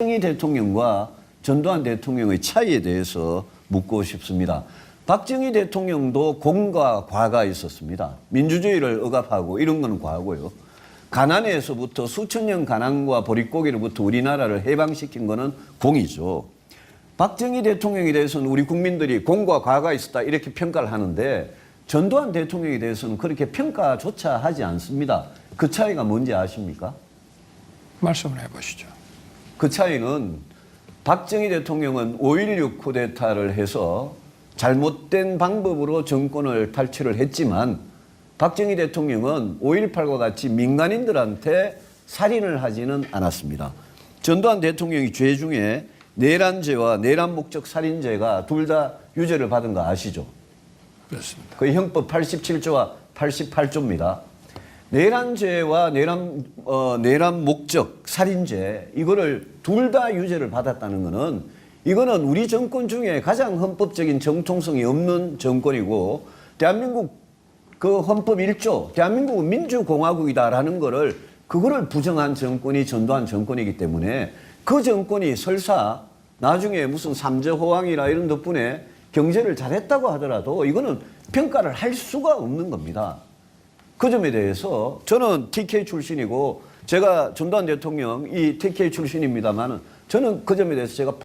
박정희 대통령과 전두환 대통령의 차이에 대해서 묻고 싶습니다. 박정희 대통령도 공과 과가 있었습니다. 민주주의를 억압하고 이런 건 과고요. 가난에서부터 수천 년 가난과 보릿고기로부터 우리나라를 해방시킨 거는 공이죠. 박정희 대통령에 대해서는 우리 국민들이 공과 과가 있었다 이렇게 평가를 하는데 전두환 대통령에 대해서는 그렇게 평가조차 하지 않습니다. 그 차이가 뭔지 아십니까? 말씀을 해보시죠. 그 차이는 박정희 대통령은 5.16 쿠데타를 해서 잘못된 방법으로 정권을 탈취를 했지만 박정희 대통령은 5.18과 같이 민간인들한테 살인을 하지는 않았습니다. 전두환 대통령이 죄 중에 내란죄와 내란 목적 살인죄가 둘 다 유죄를 받은 거 아시죠? 그렇습니다. 그 형법 87조와 88조입니다. 내란죄와 내란 어, 내란 목적 살인죄 이거를 둘 다 유죄를 받았다는 거는 이거는 우리 정권 중에 가장 헌법적인 정통성이 없는 정권이고 대한민국 그 헌법 1조 대한민국은 민주공화국이다라는 거를 그거를 부정한 정권이 전두환 정권이기 때문에 그 정권이 설사 나중에 무슨 삼재 호황이나 이런 덕분에 경제를 잘했다고 하더라도 이거는 평가를 할 수가 없는 겁니다. 그 점에 대해서 저는 TK 출신이고 제가 전두환 대통령 이 TK 출신입니다만은 저는 그 점에 대해서 제가